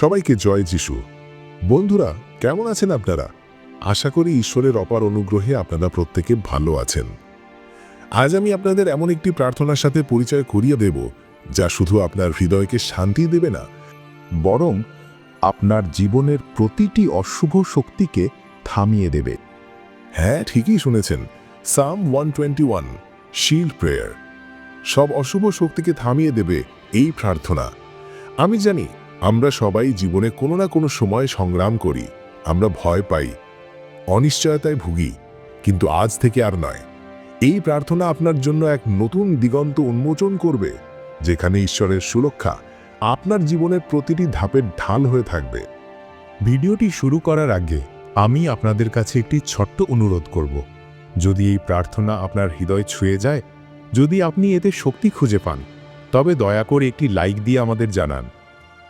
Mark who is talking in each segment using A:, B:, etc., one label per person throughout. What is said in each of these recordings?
A: সবাইকে জয় যিশু। বন্ধুরা, কেমন আছেন আপনারা? আশা করি ঈশ্বরের অপার অনুগ্রহে আপনারা প্রত্যেকে ভালো আছেন। আজ আমি আপনাদের এমন একটি প্রার্থনার সাথে পরিচয় করিয়ে দেব, যা শুধু আপনার হৃদয়কে শান্তি দেবে না,
B: বরং আপনার জীবনের প্রতিটি অশুভ শক্তিকে থামিয়ে দেবে।
A: হ্যাঁ ঠিকই শুনেছেন। Psalm one twenty one, shield prayer. সব অশুভ শক্তিকে থামিয়ে দেবে এই প্রার্থনা। আমি জানি আমরা সবাই জীবনে কোনো না কোনো সময় সংগ্রাম করি, আমরা ভয় পাই, অনিশ্চয়তায় ভুগি, কিন্তু আজ থেকে আর নয়। এই প্রার্থনা আপনার জন্য এক নতুন দিগন্ত উন্মোচন করবে, যেখানে ঈশ্বরের সুরক্ষা আপনার জীবনের প্রতিটি ধাপের ঢাল হয়ে থাকবে।
C: ভিডিওটি শুরু করার আগে আমি আপনাদের কাছে একটি ছোট্ট অনুরোধ করব। যদি এই প্রার্থনা আপনার হৃদয় ছুঁয়ে যায়, যদি আপনি এতে শক্তি খুঁজে পান, তবে দয়া করে একটি লাইক দিয়ে আমাদের জানান।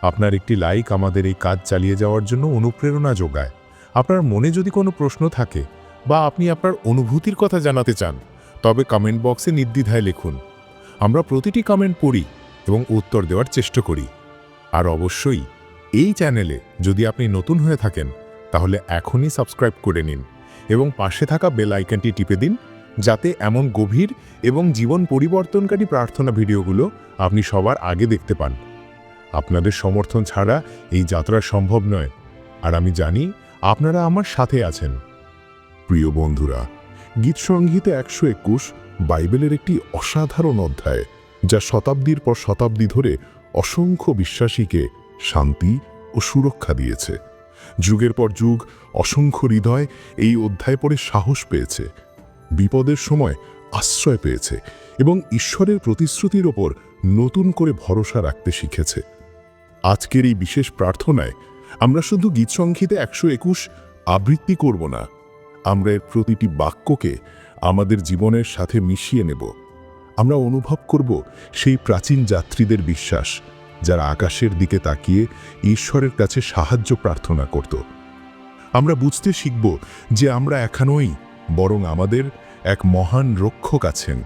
C: আপনার একটি লাইক আমাদের এই কাজ চালিয়ে যাওয়ার জন্য অনুপ্রেরণা যোগায়। আপনার মনে যদি কোনো প্রশ্ন থাকে বা আপনি আপনার অনুভূতির কথা জানাতে চান, তবে কমেন্ট বক্সে নির্দ্বিধায় লিখুন। আমরা প্রতিটি কমেন্ট পড়ি এবং উত্তর দেওয়ার চেষ্টা করি। আর অবশ্যই এই চ্যানেলে যদি আপনি নতুন হয়ে থাকেন, তাহলে এখনই সাবস্ক্রাইব করে নিন এবং পাশে থাকা বেল আইকনটি টিপে দিন, যাতে এমন গভীর এবং জীবন পরিবর্তনকারী প্রার্থনা ভিডিওগুলো আপনি সবার আগে দেখতে পান। আপনাদের সমর্থন ছাড়া এই যাত্রা সম্ভব নয়। আর আমি জানি আপনারা আমার সাথে আছেন।
A: প্রিয় বন্ধুরা গীতসংহিতে একশো একুশ বাইবেলের একটি অসাধারণ অধ্যায়, যা শতাব্দীর পর শতাব্দী ধরে অসংখ্য বিশ্বাসীকে শান্তি ও সুরক্ষা দিয়েছে। যুগের পর যুগ অসংখ্য হৃদয় এই অধ্যায় পড়ে সাহস পেয়েছে, বিপদের সময় আশ্রয় পেয়েছে এবং ঈশ্বরের প্রতিশ্রুতির ওপর নতুন করে ভরসা রাখতে শিখেছে। আজকের এই বিশেষ প্রার্থনায় আমরা শুধু গীতসংহিতে একশো একুশ আবৃত্তি করব না, আমরা এর প্রতিটি বাক্যকে আমাদের জীবনের সাথে মিশিয়ে নেব। আমরা অনুভব করব সেই প্রাচীন যাত্রীদের বিশ্বাস, যারা আকাশের দিকে তাকিয়ে ঈশ্বরের কাছে সাহায্য প্রার্থনা করত। আমরা বুঝতে শিখব যে আমরা এখানোই বরং আমাদের এক মহান রক্ষক আছেন,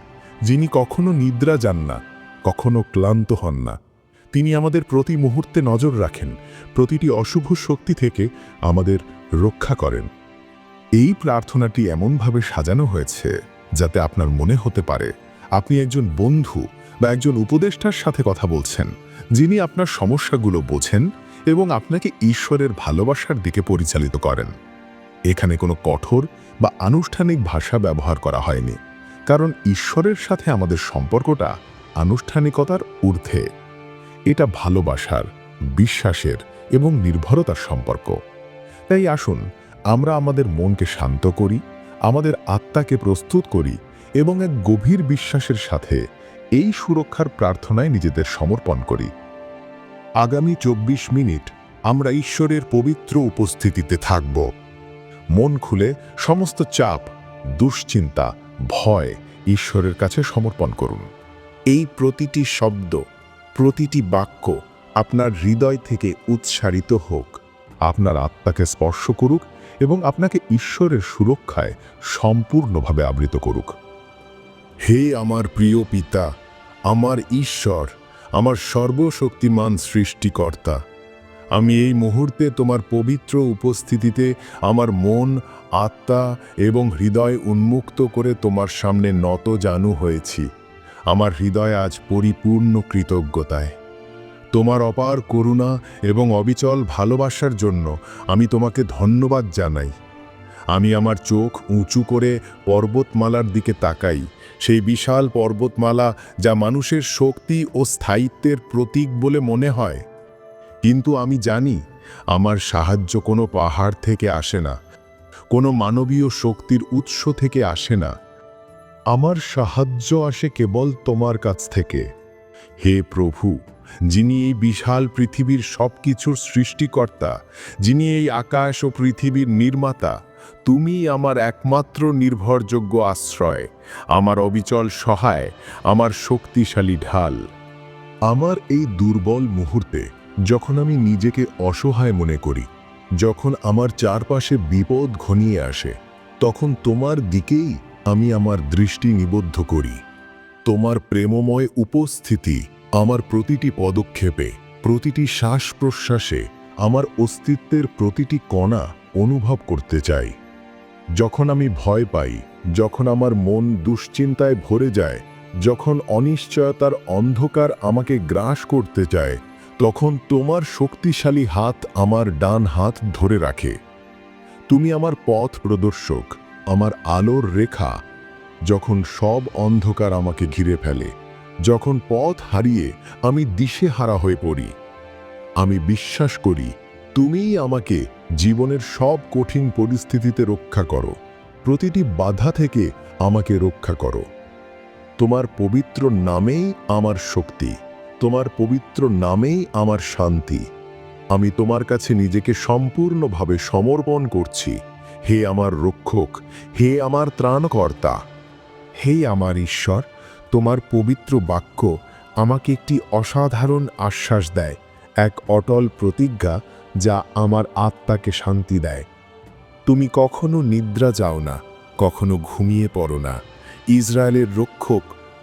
A: যিনি কখনো নিদ্রা যান না, কখনো ক্লান্ত হন না। তিনি আমাদের প্রতি মুহূর্তে নজর রাখেন, প্রতিটি অশুভ শক্তি থেকে আমাদের রক্ষা করেন। এই প্রার্থনাটি এমনভাবে সাজানো হয়েছে যাতে আপনার মনে হতে পারে, আপনি একজন বন্ধু বা একজন উপদেষ্টার সাথে কথা বলছেন, যিনি আপনার সমস্যাগুলো বোঝেন এবং আপনাকে ঈশ্বরের ভালোবাসার দিকে পরিচালিত করেন। এখানে কোনো কঠোর বা আনুষ্ঠানিক ভাষা ব্যবহার করা হয়নি, কারণ ঈশ্বরের সাথে আমাদের সম্পর্কটা আনুষ্ঠানিকতার ঊর্ধ্বে। এটা ভালোবাসার, বিশ্বাসের এবং নির্ভরতার সম্পর্ক। তাই আসুন, আমরা আমাদের মনকে শান্ত করি, আমাদের আত্মাকে প্রস্তুত করি এবং এক গভীর বিশ্বাসের সাথে এই সুরক্ষার প্রার্থনায় নিজেদের সমর্পণ করি। আগামী চব্বিশ মিনিট আমরা ঈশ্বরের পবিত্র উপস্থিতিতে থাকব। মন খুলে সমস্ত চাপ, দুশ্চিন্তা, ভয় ঈশ্বরের কাছে সমর্পণ করুন। এই প্রতিটি শব্দ প্রতিটি বাক্য আপনার হৃদয় থেকে উৎসারিত হোক। আপনার আত্মাকে স্পর্শ করুক এবং আপনাকে ঈশ্বরের সুরক্ষায় সম্পূর্ণভাবে আবৃত করুক। হে আমার প্রিয় পিতা, আমার ঈশ্বর, আমার সর্বশক্তিমান সৃষ্টিকর্তা, আমি এই মুহূর্তে তোমার পবিত্র উপস্থিতিতে আমার মন, আত্মা এবং হৃদয় উন্মুক্ত করে তোমার সামনে নত জানু হয়েছি। আমার হৃদয় আজ পরিপূর্ণ কৃতজ্ঞতায়। তোমার অপার করুণা এবং অবিচল ভালোবাসার জন্য আমি তোমাকে ধন্যবাদ জানাই। আমি আমার চোখ উঁচু করে পর্বতমালার দিকে তাকাই, সেই বিশাল পর্বতমালা যা মানুষের শক্তি ও স্থায়িত্বের প্রতীক বলে মনে হয়। কিন্তু আমি জানি, আমার সাহায্য কোনো পাহাড় থেকে আসে না, কোনো মানবীয় শক্তির উৎস থেকে আসে না। আমার সাহায্য আসে কেবল তোমার কাছ থেকে। হে প্রভু, যিনি এই বিশাল পৃথিবীর সব কিছুর সৃষ্টিকর্তা, যিনি এই আকাশ ও পৃথিবীর নির্মাতা তুমি আমার একমাত্র নির্ভরযোগ্য আশ্রয়, আমার অবিচল সহায়, আমার শক্তিশালী ঢাল। আমার এই দুর্বল মুহূর্তে যখন আমি নিজেকে অসহায় মনে করি, যখন আমার চারপাশে বিপদ ঘনিয়ে আসে, তখন তোমার দিকেই আমি আমার দৃষ্টি নিবদ্ধ করি। তোমার প্রেমময় উপস্থিতি আমার প্রতিটি পদক্ষেপে, প্রতিটি শ্বাস প্রশ্বাসে আমার অস্তিত্বের প্রতিটি কণা অনুভব করতে চাই। যখন আমি ভয় পাই, যখন আমার মন দুশ্চিন্তায় ভরে যায়, যখন অনিশ্চয়তার অন্ধকার আমাকে গ্রাস করতে চায়, তখন তোমার শক্তিশালী হাত আমার ডান হাত ধরে রাখে। তুমি আমার পথ প্রদর্শক আমার আলোর রেখা যখন সব অন্ধকার আমাকে ঘিরে ফেলে, যখন পথ হারিয়ে আমি দিশে হারা হয়ে পড়ি, আমি বিশ্বাস করি তুমিই আমাকে জীবনের সব কঠিন পরিস্থিতিতে রক্ষা করো, প্রতিটি বাধা থেকে আমাকে রক্ষা করো। তোমার পবিত্র নামেই আমার শক্তি, তোমার পবিত্র নামেই আমার শান্তি। আমি তোমার কাছে নিজেকে সম্পূর্ণভাবে সমর্পণ করছি। হে আমার রক্ষক, হে আমার ত্রাণকর্তা।
C: হে আমার ঈশ্বর, তোমার পবিত্র বাক্য আমাকে একটি অসাধারণ আশ্বাস দেয়, এক অটল প্রতিজ্ঞা যা আমার আত্মাকে শান্তি দেয়। তুমি কখনো নিদ্রা যাও না, কখনো ঘুমিয়ে পড়ো না। ইসরায়েলের রক্ষক,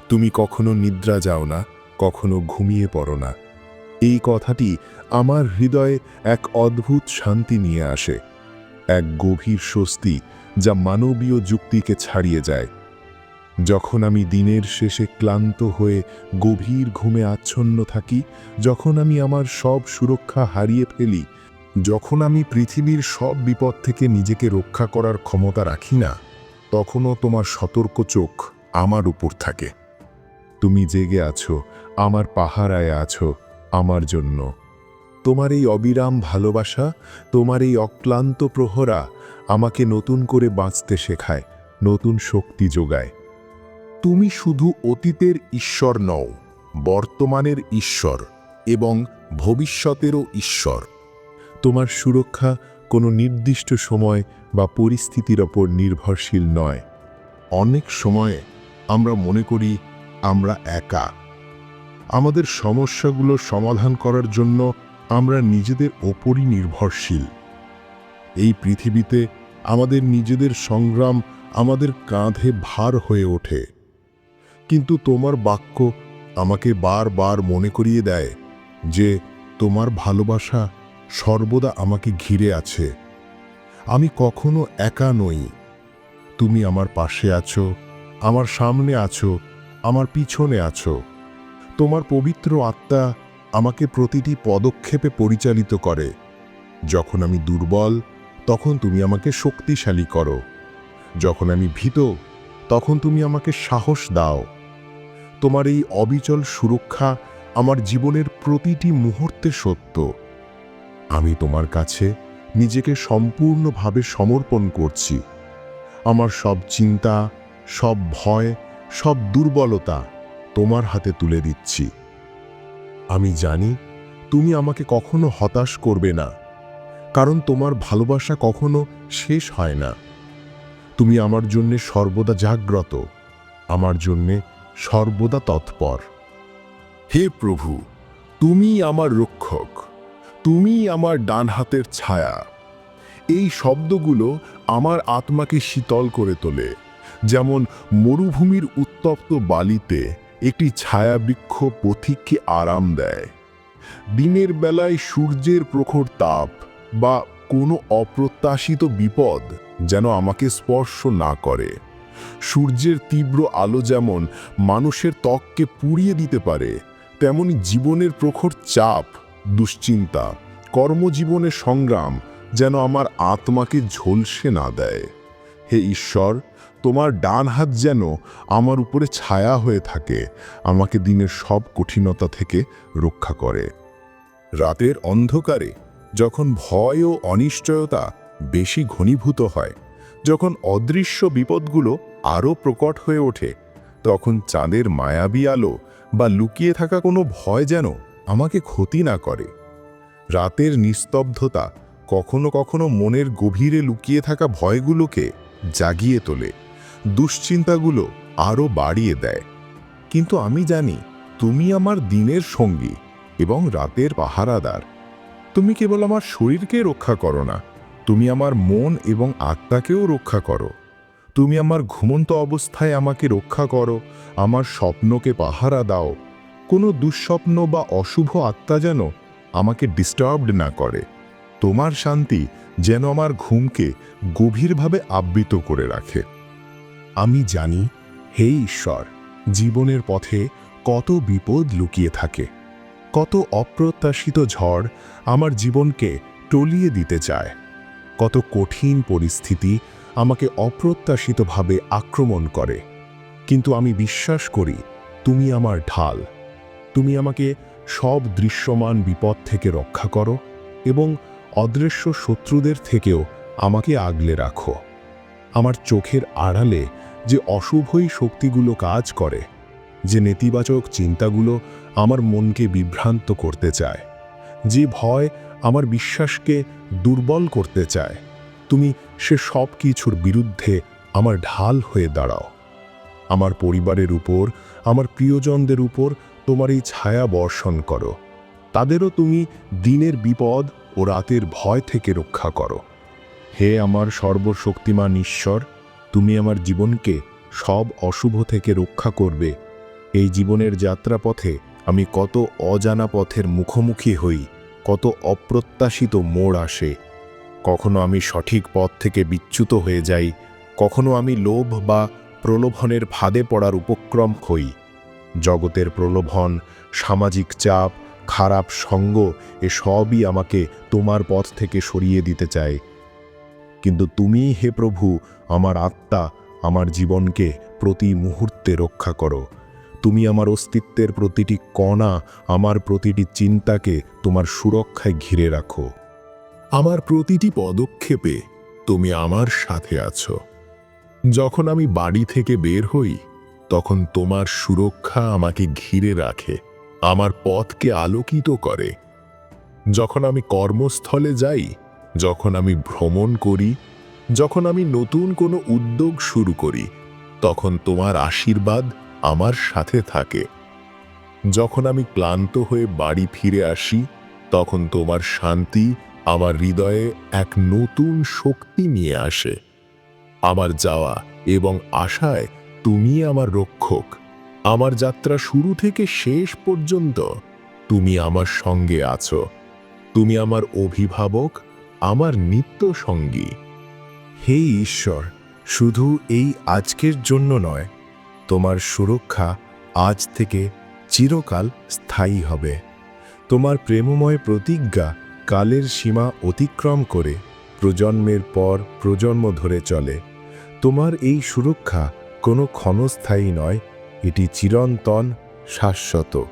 C: তুমি কখনো নিদ্রা যাও না, কখনো ঘুমিয়ে পড়ো না। এই কথাটি আমার হৃদয়ে এক অদ্ভুত শান্তি নিয়ে আসে। এক গভীর স্বস্তি যা মানবীয় যুক্তিকে ছাড়িয়ে যায়। যখন আমি দিনের শেষে ক্লান্ত হয়ে গভীর ঘুমে আচ্ছন্ন থাকি, যখন আমি আমার সব সুরক্ষা হারিয়ে ফেলি, যখন আমি পৃথিবীর সব বিপদ থেকে নিজেকে রক্ষা করার ক্ষমতা রাখি না, তখনও তোমার সতর্ক চোখ আমার উপর থাকে। তুমি জেগে আছো, আমার পাহারায় আছো, আমার জন্য। তোমার এই অবিরাম ভালোবাসা, তোমার এই অক্লান্ত প্রহরা আমাকে নতুন করে বাঁচতে শেখায়, নতুন শক্তি যোগায়।
A: তুমি শুধু অতীতের ঈশ্বর নও, বর্তমানের ঈশ্বর এবং ভবিষ্যতেরও ঈশ্বর।
C: তোমার সুরক্ষা কোনো নির্দিষ্ট সময় বা পরিস্থিতির ওপর নির্ভরশীল নয়।
A: অনেক সময়ে আমরা মনে করি আমরা একা। আমাদের সমস্যাগুলো সমাধান করার জন্য আমরা নিজেদের ওপরই নির্ভরশীল। এই পৃথিবীতে আমাদের নিজেদের সংগ্রাম আমাদের কাঁধে ভার হয়ে ওঠে। কিন্তু তোমার বাক্য আমাকে বারবার মনে করিয়ে দেয় যে তোমার ভালোবাসা সর্বদা আমাকে ঘিরে আছে। আমি কখনো একা নই। তুমি আমার পাশে আছো, আমার সামনে আছো, আমার পিছনে আছো। তোমার পবিত্র আত্মা আমাকে প্রতিটি পদক্ষেপে পরিচালিত করে। যখন আমি দুর্বল, তখন তুমি আমাকে শক্তিশালী করো। যখন আমি ভীত, তখন তুমি আমাকে সাহস দাও। তোমার এই অবিচল সুরক্ষা আমার জীবনের প্রতিটি মুহূর্তে সত্য। আমি তোমার কাছে নিজেকে সম্পূর্ণভাবে সমর্পণ করছি। আমার সব চিন্তা, সব ভয়, সব দুর্বলতা তোমার হাতে তুলে দিচ্ছি। আমি জানি তুমি আমাকে কখনো হতাশ করবে না, কারণ তোমার ভালোবাসা কখনো শেষ হয় না। তুমি আমার জন্যে সর্বদা জাগ্রত, আমার জন্যে সর্বদা তৎপর। হে প্রভু তুমি আমার রক্ষক তুমি আমার ডান হাতের ছায়া। এই শব্দগুলো আমার আত্মাকে শীতল করে তোলে, যেমন মরুভূমির উত্তপ্ত বালিতে একটি ছায়াবৃক্ষ পথিককে আরাম দেয়। দিনের বেলায় সূর্যের প্রখর তাপ বা কোনো অপ্রত্যাশিত বিপদ যেন আমাকে স্পর্শ না করে। সূর্যের তীব্র আলো যেমন মানুষের ত্বককে পুড়িয়ে দিতে পারে, তেমনি জীবনের প্রখর চাপ, দুশ্চিন্তা, কর্মজীবনের সংগ্রাম যেন আমার আত্মাকে ঝলসে না দেয়। হে ঈশ্বর তোমার ডান হাত যেন আমার উপরে ছায়া হয়ে থাকে, আমাকে দিনের সব কঠিনতা থেকে রক্ষা করে। রাতের অন্ধকারে যখন ভয় ও অনিশ্চয়তা বেশি ঘনীভূত হয়, যখন অদৃশ্য বিপদগুলো আরও প্রকট হয়ে ওঠে, তখন চাঁদের মায়াবী আলো বা লুকিয়ে থাকা কোনো ভয় যেন আমাকে ক্ষতি না করে। রাতের নিস্তব্ধতা কখনো কখনো মনের গভীরে লুকিয়ে থাকা ভয়গুলোকে জাগিয়ে তোলে। দুশ্চিন্তাগুলো আরও বাড়িয়ে দেয়। কিন্তু আমি জানি তুমি আমার দিনের সঙ্গী এবং রাতের পাহারাদার। তুমি কেবল আমার শরীরকে রক্ষা করো না, তুমি আমার মন এবং আত্মাকেও রক্ষা করো। তুমি আমার ঘুমন্ত অবস্থায় আমাকে রক্ষা করো, আমার স্বপ্নকে পাহারা দাও। কোনো দুঃস্বপ্ন বা অশুভ আত্মা যেন আমাকে ডিস্টার্বড না করে। তোমার শান্তি যেন আমার ঘুমকে গভীরভাবে আবৃত করে রাখে। আমি জানি, হে ঈশ্বর, জীবনের পথে কত বিপদ লুকিয়ে থাকে, কত অপ্রত্যাশিত ঝড় আমার জীবনকে টলিয়ে দিতে চায়, কত কঠিন পরিস্থিতি আমাকে অপ্রত্যাশিতভাবে আক্রমণ করে। কিন্তু আমি বিশ্বাস করি, তুমি আমার ঢাল, তুমি আমাকে সব দৃশ্যমান বিপদ থেকে রক্ষা করো এবং অদৃশ্য শত্রুদের থেকেও আমাকে আগলে রাখো। আমার চোখের আড়ালে যে অশুভই শক্তিগুলো কাজ করে, যে নেতিবাচক চিন্তাগুলো আমার মনকে বিভ্রান্ত করতে চায়, যে ভয় আমার বিশ্বাসকে দুর্বল করতে চায়, তুমি সে সব কিছুর বিরুদ্ধে আমার ঢাল হয়ে দাঁড়াও। আমার পরিবারের উপর, আমার প্রিয়জনদের উপর তোমার এই ছায়া বর্ষণ করো। তাদেরও তুমি দিনের বিপদ ও রাতের ভয় থেকে রক্ষা করো। হে আমার সর্বশক্তিমান ঈশ্বর তুমি আমার জীবনকে সব অশুভ থেকে রক্ষা করবে। এই জীবনের যাত্রাপথে আমি কত অজানা পথের মুখোমুখি হই, কত অপ্রত্যাশিত মোড় আসে। কখনো আমি সঠিক পথ থেকে বিচ্যুত হয়ে যাই, কখনো আমি লোভ বা প্রলোভনের ফাঁদে পড়ার উপক্রম হই। জগতের প্রলোভন, সামাজিক চাপ, খারাপ সঙ্গ এ সবই আমাকে তোমার পথ থেকে সরিয়ে দিতে চায়। কিন্তু তুমি হে প্রভু, আমার আত্মা, আমার জীবনকে প্রতি মুহূর্তে রক্ষা করো। তুমি আমার অস্তিত্বের প্রতিটি কণা, আমার প্রতিটি চিন্তাকে তোমার সুরক্ষায় ঘিরে রাখো। আমার প্রতিটি পদক্ষেপে তুমি আমার সাথে আছো। যখন আমি বাড়ি থেকে বের হই, তখন তোমার সুরক্ষা আমাকে ঘিরে রাখে, আমার পথকে আলোকিত করে। যখন আমি কর্মস্থলে যাই যখন আমি ভ্রমণ করি, যখন আমি নতুন কোনো উদ্যোগ শুরু করি, তখন তোমার আশীর্বাদ আমার সাথে থাকে। যখন আমি ক্লান্ত হয়ে বাড়ি ফিরে আসি, তখন তোমার শান্তি আমার হৃদয়ে এক নতুন শক্তি নিয়ে আসে। আমার যাওয়া এবং আশায় তুমি আমার রক্ষক। আমার যাত্রা শুরু থেকে শেষ পর্যন্ত তুমি আমার সঙ্গে আছো। তুমি আমার অভিভাবক আমার নিত্য সঙ্গী। হে ঈশ্বর, শুধু এই আজকের জন্য নয়, তোমার সুরক্ষা আজ থেকে চিরকাল স্থায়ী হবে। তোমার প্রেমময় প্রতিজ্ঞা কালের সীমা অতিক্রম করে প্রজন্মের পর প্রজন্ম ধরে চলে। তোমার এই সুরক্ষা কোনো ক্ষণস্থায়ী নয়, এটি চিরন্তন, শাশ্বত।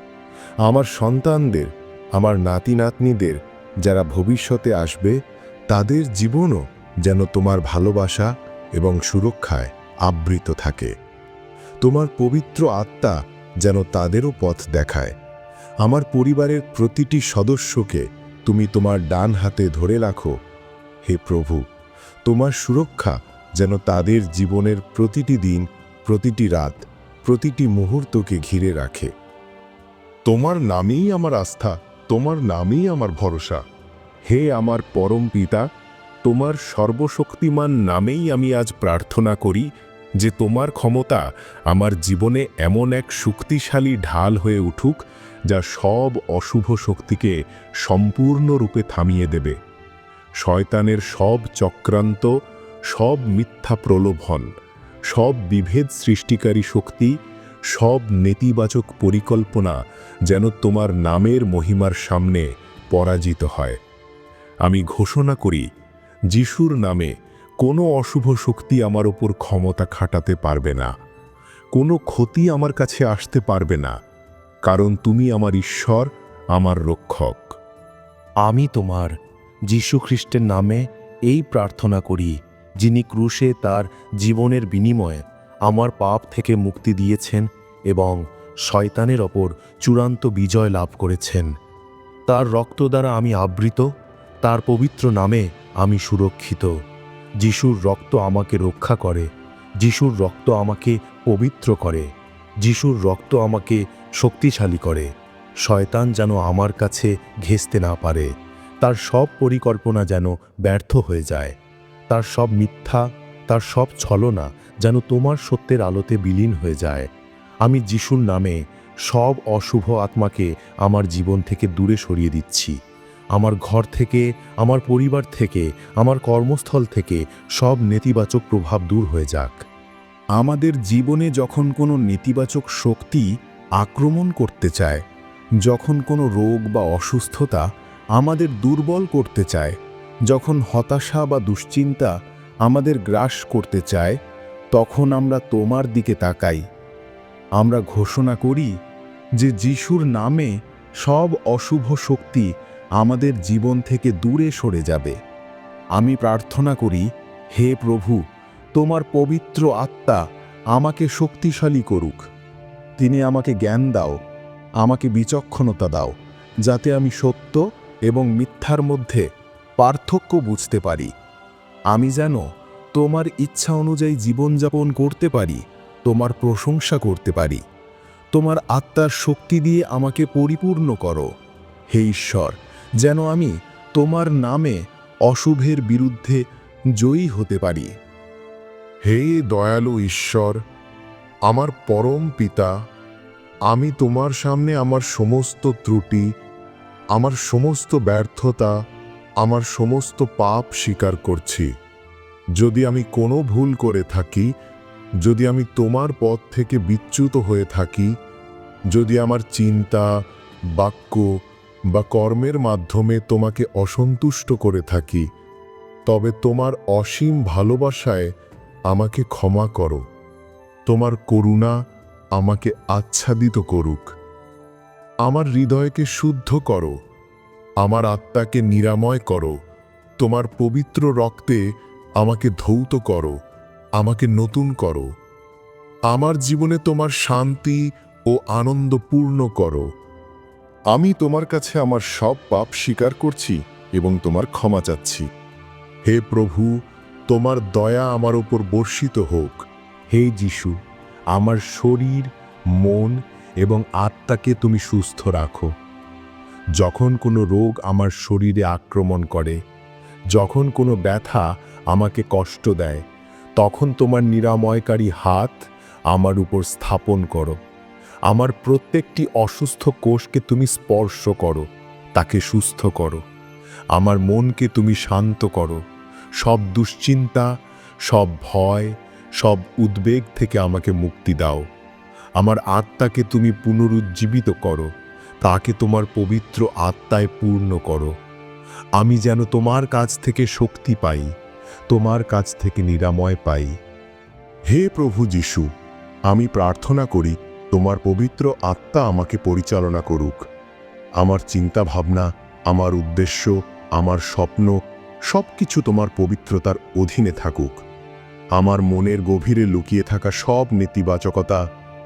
A: আমার সন্তানদের, আমার নাতি নাতনিদের যারা ভবিষ্যতে আসবে তাদের জীবনও যেন তোমার ভালোবাসা এবং সুরক্ষায় আবৃত থাকে। তোমার পবিত্র আত্মা যেন তাদেরও পথ দেখায়। আমার পরিবারের প্রতিটি সদস্যকে তুমি তোমার ডান হাতে ধরে রাখো। হে প্রভু, তোমার সুরক্ষা যেন তাদের জীবনের প্রতিটি দিন, প্রতিটি রাত, প্রতিটি মুহূর্তকে ঘিরে রাখে। তোমার নামেই আমার আস্থা, তোমার নামেই আমার ভরসা। হে আমার পরম পিতা, তোমার সর্বশক্তিমান নামেই আমি আজ প্রার্থনা করি যে তোমার ক্ষমতা আমার জীবনে এমন এক শক্তিশালী ঢাল হয়ে উঠুক, যা সব অশুভ শক্তিকে সম্পূর্ণরূপে থামিয়ে দেবে। শয়তানের সব চক্রান্ত, সব মিথ্যা প্রলোভন, সব বিভেদ সৃষ্টিকারী শক্তি, সব নেতিবাচক পরিকল্পনা যেন তোমার নামের মহিমার সামনে পরাজিত হয়। আমি ঘোষণা করি, যিশুর নামে কোনো অশুভ শক্তি আমার ওপর ক্ষমতা খাটাতে পারবে না। কোনো ক্ষতি আমার কাছে আসতে পারবে না, কারণ তুমি আমার ঈশ্বর, আমার রক্ষক।
D: আমি তোমার যীশু খ্রিস্টের নামে এই প্রার্থনা করি, যিনি ক্রুশে তার জীবনের বিনিময়ে আমার পাপ থেকে মুক্তি দিয়েছেন এবং শয়তানের ওপর চূড়ান্ত বিজয় লাভ করেছেন। তার রক্ত দ্বারা আমি আবৃত তার পবিত্র নামে আমি সুরক্ষিত। যিশুর রক্ত আমাকে রক্ষা করে, যিশুর রক্ত আমাকে পবিত্র করে, যিশুর রক্ত আমাকে শক্তিশালী করে। শয়তান যেন আমার কাছে ঘেঁচতে না পারে, তার সব পরিকল্পনা যেন ব্যর্থ হয়ে যায়। তার সব মিথ্যা, তার সব ছলনা যেন তোমার সত্যের আলোতে বিলীন হয়ে যায়। আমি যিশুর নামে সব অশুভ আত্মাকে আমার জীবন থেকে দূরে সরিয়ে দিচ্ছি। আমার ঘর থেকে, আমার পরিবার থেকে, আমার কর্মস্থল থেকে সব নেতিবাচক প্রভাব দূর হয়ে যাক।
B: আমাদের জীবনে যখন কোনো নেতিবাচক শক্তি আক্রমণ করতে চায়, যখন কোনো রোগ বা অসুস্থতা আমাদের দুর্বল করতে চায়, যখন হতাশা বা দুশ্চিন্তা আমাদের গ্রাস করতে চায়, তখন আমরা তোমার দিকে তাকাই। আমরা ঘোষণা করি যে যিশুর নামে সব অশুভ শক্তি আমাদের জীবন থেকে দূরে সরে যাবে। আমি প্রার্থনা করি, হে প্রভু, তোমার পবিত্র আত্মা আমাকে শক্তিশালী করুক। তিনি আমাকে জ্ঞান দাও, আমাকে বিচক্ষণতা দাও, যাতে আমি সত্য এবং মিথ্যার মধ্যে পার্থক্য বুঝতে পারি। আমি যেন তোমার ইচ্ছা অনুযায়ী জীবনযাপন করতে পারি, তোমার প্রশংসা করতে পারি। তোমার আত্মার শক্তি দিয়ে আমাকে পরিপূর্ণ করো, হে ঈশ্বর। যেন আমি তোমার নামে অশুভের বিরুদ্ধে জয়ী হতে পারি।
A: হে দয়ালু ঈশ্বর, আমার পরম পিতা, আমি তোমার সামনে আমার সমস্ত ত্রুটি, আমার সমস্ত ব্যর্থতা, আমার সমস্ত পাপ স্বীকার করছি। যদি আমি কোনো ভুল করে থাকি, যদি আমি তোমার পথ থেকে বিচ্যুত হয়ে থাকি, যদি আমার চিন্তা, বাক্য বা কর্মের মাধ্যমে তোমাকে অসন্তুষ্ট করে থাকি, তবে তোমার অসীম ভালোবাসায় আমাকে ক্ষমা করো। তোমার করুণা আমাকে আচ্ছাদিত করুক। আমার হৃদয়কে শুদ্ধ করো। আমার আত্মাকে নিরাময় করো। তোমার পবিত্র রক্তে আমাকে ধৌত করো। আমাকে নতুন করো। আমার জীবনে তোমার শান্তি ও আনন্দ পূর্ণ করো। আমি তোমার কাছে আমার সব পাপ স্বীকার করছি এবং তোমার ক্ষমা চাচ্ছি। হে প্রভু, তোমার দয়া আমার উপর বর্ষিত হোক।
C: হে যিশু, আমার শরীর, মন এবং আত্মাকে তুমি সুস্থ রাখো। যখন কোনো রোগ আমার শরীরে আক্রমণ করে, যখন কোনো ব্যথা আমাকে কষ্ট দেয়, তখন তোমার নিরাময়কারী হাত আমার উপর স্থাপন করো। আমার প্রত্যেকটি অসুস্থ কোষকে তুমি স্পর্শ করো, তাকে সুস্থ করো। আমার মনকে তুমি শান্ত করো। সব দুশ্চিন্তা, সব ভয়, সব উদ্বেগ থেকে আমাকে মুক্তি দাও। আমার আত্মাকে তুমি পুনরুজ্জীবিত করো, তাকে তোমার পবিত্র আত্মায় পূর্ণ করো। আমি যেন তোমার কাছ থেকে শক্তি পাই, তোমার কাছ থেকে নিরাময় পাই।
A: হে প্রভু যিশু, আমি প্রার্থনা করি তোমার পবিত্র আত্মা আমাকে পরিচালনা করুক। আমার চিন্তা ভাবনা আমার উদ্দেশ্য, আমার স্বপ্ন সব কিছু তোমার পবিত্রতার অধীনে থাকুক। আমার মনের গভীরে লুকিয়ে থাকা সব নেতিবাচকতা,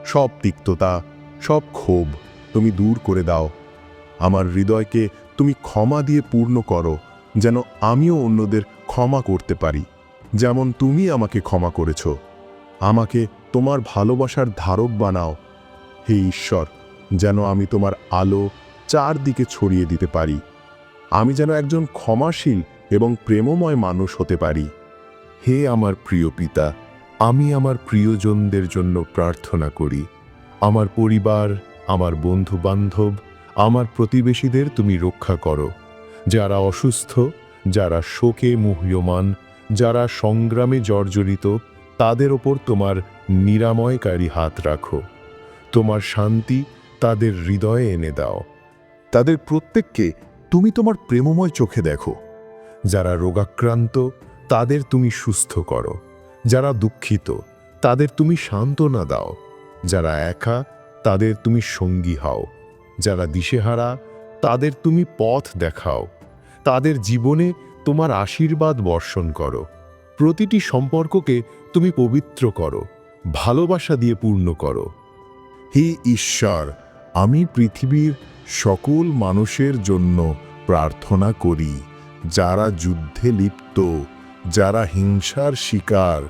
A: সব তিক্ততা, সব ক্ষোভ তুমি দূর করে দাও। আমার হৃদয়কে তুমি ক্ষমা দিয়ে পূর্ণ করো, যেন আমিও অন্যদের ক্ষমা করতে পারি, যেমন তুমি আমাকে ক্ষমা করেছ। আমাকে তোমার ভালোবাসার ধারক বানাও হে ঈশ্বর, যেন আমি তোমার আলো চারদিকে ছড়িয়ে দিতে পারি। আমি যেন একজন ক্ষমাশীল এবং প্রেমময় মানুষ হতে পারি। হে আমার প্রিয় পিতা, আমি আমার প্রিয়জনদের জন্য প্রার্থনা করি। আমার পরিবার, আমার বন্ধু বান্ধব আমার প্রতিবেশীদের তুমি রক্ষা করো। যারা অসুস্থ, যারা শোকে মুহ্যমান, যারা সংগ্রামে জর্জরিত, তাদের ওপর তোমার নিরাময়কারী হাত রাখো। তোমার শান্তি তাদের হৃদয়ে এনে দাও। তাদের প্রত্যেককে তুমি তোমার প্রেমময় চোখে দেখো। যারা রোগাক্রান্ত, তাদের তুমি সুস্থ করো। যারা দুঃখিত, তাদের তুমি সান্ত্বনা দাও। যারা একা, তাদের তুমি সঙ্গী হও। যারা দিশেহারা, তাদের তুমি পথ দেখাও। তাদের জীবনে তোমার আশীর্বাদ বর্ষণ করো। প্রতিটি সম্পর্ককে তুমি পবিত্র করো। ভালোবাসা দিয়ে পূর্ণ করো। হে ঈশ্বর, আমি পৃথিবীর সকল মানুষের জন্য প্রার্থনা করি, যারা যুদ্ধে লিপ্ত, যারা হিংসার শিকার,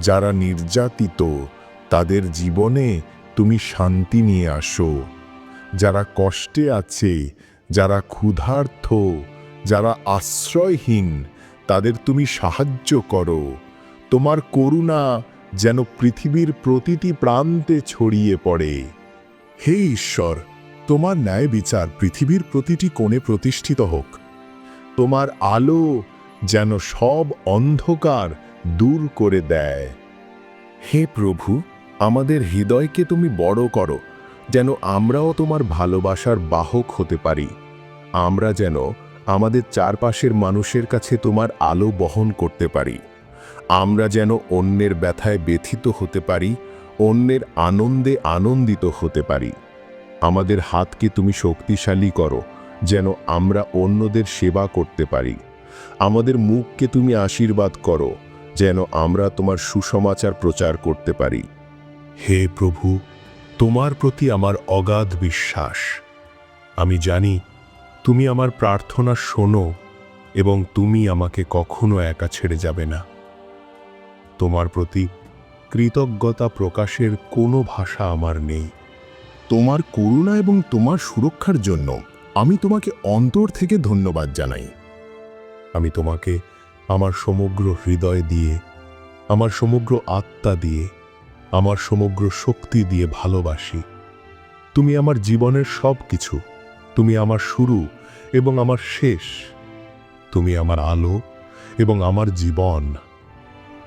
A: যারা নির্যাতিত, তাদের জীবনে তুমি শান্তি নিয়ে আসো। যারা কষ্টে আছে, যারা ক্ষুধার্থ, যারা আশ্রয়হীন, তাদের তুমি সাহায্য করো। তোমার করুণা যেন পৃথিবীর প্রতিটি প্রান্তে ছড়িয়ে পড়ে। হে ঈশ্বর, তোমার ন্যায় বিচার পৃথিবীর প্রতিটি কোণে প্রতিষ্ঠিত হোক।
C: তোমার আলো যেন সব অন্ধকার দূর করে দেয়।
B: হে প্রভু, আমাদের হৃদয়কে তুমি বড় করো, যেন আমরাও তোমার ভালোবাসার বাহক হতে পারি। আমরা যেন আমাদের চারপাশের মানুষের কাছে তোমার আলো বহন করতে পারি। আমরা যেন অন্যের ব্যথায় ব্যথিত হতে পারি, অন্যের আনন্দে আনন্দিত হতে পারি। আমাদের হাতকে তুমি শক্তিশালী করো, যেন আমরা অন্যদের সেবা করতে পারি। আমাদের মুখকে তুমি আশীর্বাদ করো, যেন আমরা তোমার সুসমাচার প্রচার করতে পারি।
C: হে প্রভু, তোমার প্রতি আমার অগাধ বিশ্বাস। আমি জানি, তুমি আমার প্রার্থনা শোনো এবং তুমি আমাকে কখনো একা ছেড়ে যাবে না। তোমার প্রতি কৃতজ্ঞতা প্রকাশের কোনো ভাষা আমার নেই।
B: তোমার করুণা এবং তোমার সুরক্ষার জন্য আমি তোমাকে অন্তর থেকে ধন্যবাদ জানাই।
C: আমি তোমাকে আমার সমগ্র হৃদয় দিয়ে, আমার সমগ্র আত্মা দিয়ে, আমার সমগ্র শক্তি দিয়ে ভালোবাসি। তুমি আমার জীবনের সব কিছু তুমি আমার শুরু এবং আমার শেষ, তুমি আমার আলো এবং আমার জীবন।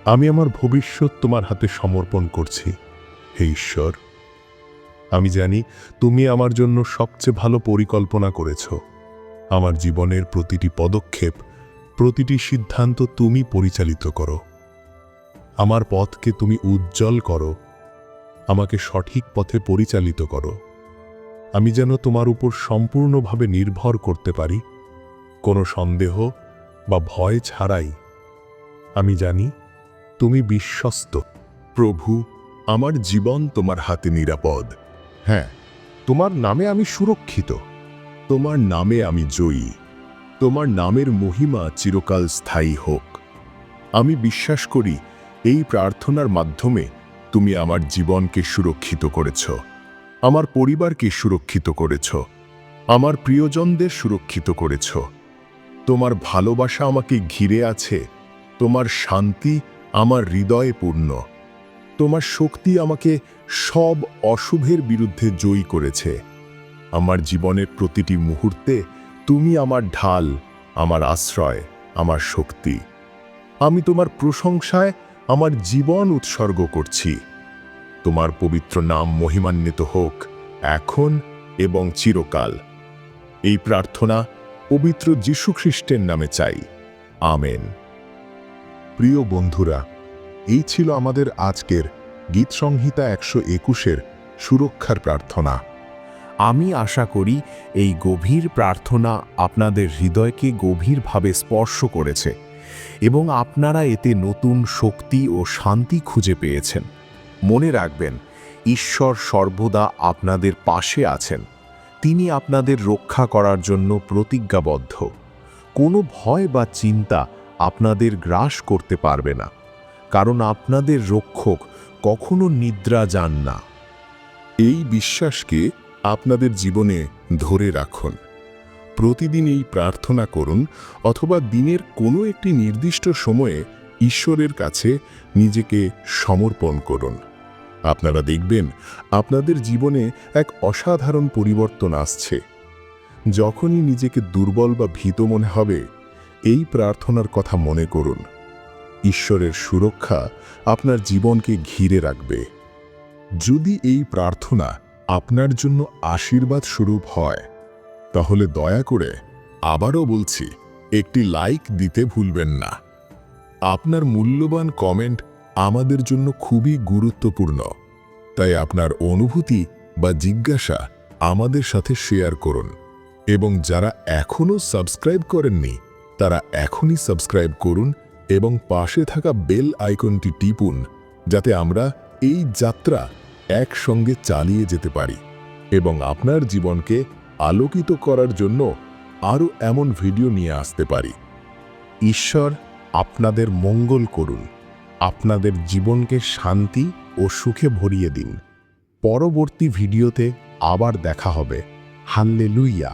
C: আমি আমার ভবিষ্যৎ তোমার হাতে সমর্পণ করছি, হে ঈশ্বর। আমি জানি তুমি আমার জন্য সবচেয়ে ভালো পরিকল্পনা করেছ। আমার জীবনের প্রতিটি পদক্ষেপ, প্রতিটি সিদ্ধান্ত তুমি পরিচালিত করো। আমার পথকে তুমি উজ্জ্বল করো। আমাকে সঠিক পথে পরিচালিত করো। আমি যেন তোমার উপর সম্পূর্ণভাবে নির্ভর করতে পারি। কোনো সন্দেহ বা ভয় ছাড়াই। আমি জানি তুমি বিশ্বস্ত।
B: প্রভু, আমার জীবন তোমার হাতে নিরাপদ। হ্যাঁ তোমার নামে আমি সুরক্ষিত। তোমার নামে আমি জয়ী। তোমার নামের মহিমা চিরকাল স্থায়ী হোক। আমি বিশ্বাস করি, এই প্রার্থনার মাধ্যমে তুমি আমার জীবনকে সুরক্ষিত করেছ। আমার পরিবারকে সুরক্ষিত করেছ। আমার প্রিয়জনদের সুরক্ষিত করেছ। তোমার ভালোবাসা আমাকে ঘিরে আছে। তোমার শান্তি আমার হৃদয়ে পূর্ণ। তোমার শক্তি আমাকে সব অশুভের বিরুদ্ধে জয়ী করেছে। আমার জীবনের প্রতিটি মুহূর্তে তুমি আমার ঢাল, আমার আশ্রয়, আমার শক্তি। আমি তোমার প্রশংসায় আমার জীবন উৎসর্গ করছি। তোমার পবিত্র নাম মহিমান্বিত হোক এখন এবং চিরকাল। এই প্রার্থনা পবিত্র যীশুখ্রিস্টের নামে চাই। আমেন।
A: প্রিয় বন্ধুরা, এই ছিল আমাদের আজকের গীত সংহিতা একশো একুশের সুরক্ষার প্রার্থনা।
B: আমি আশা করি এই গভীর প্রার্থনা আপনাদের হৃদয়কে গভীরভাবে স্পর্শ করেছে এবং আপনারা এতে নতুন শক্তি ও শান্তি খুঁজে পেয়েছেন। মনে রাখবেন, ঈশ্বর সর্বদা আপনাদের পাশে আছেন। তিনি আপনাদের রক্ষা করার জন্য প্রতিজ্ঞাবদ্ধ। কোনো ভয় বা চিন্তা আপনাদের গ্রাস করতে পারবে না, কারণ আপনাদের রক্ষক কখনো নিদ্রা যান না।
A: এই বিশ্বাসকে আপনাদের জীবনে ধরে রাখুন। প্রতিদিন এই প্রার্থনা করুন অথবা দিনের কোনো একটি নির্দিষ্ট সময়ে ঈশ্বরের কাছে নিজেকে সমর্পণ করুন। আপনারা দেখবেন আপনাদের জীবনে এক অসাধারণ পরিবর্তন আসছে। যখনই নিজেকে দুর্বল বা ভীত মনে হবে এই প্রার্থনার কথা মনে করুন। ঈশ্বরের সুরক্ষা আপনার জীবনকে ঘিরে রাখবে। যদি এই প্রার্থনা আপনার জন্য আশীর্বাদ স্বরূপ হয়, তাহলে দয়া করে আবারও বলছি, একটি লাইক দিতে ভুলবেন না। আপনার মূল্যবান কমেন্ট আমাদের জন্য খুবই গুরুত্বপূর্ণ। তাই আপনার অনুভূতি বা জিজ্ঞাসা আমাদের সাথে শেয়ার করুন। এবং যারা এখনও সাবস্ক্রাইব করেননি তারা এখনই সাবস্ক্রাইব করুন এবং পাশে থাকা বেল আইকনটি টিপুন, যাতে আমরা এই যাত্রা একসঙ্গে চালিয়ে যেতে পারি এবং আপনার জীবনকে আলোকিত করার জন্য আরও এমন ভিডিও নিয়ে আসতে পারি। ঈশ্বর আপনাদের মঙ্গল করুন, আপনাদের জীবনকে শান্তি ও সুখে ভরিয়ে দিন। পরবর্তী ভিডিওতে আবার দেখা হবে। হাল্লে লুইয়া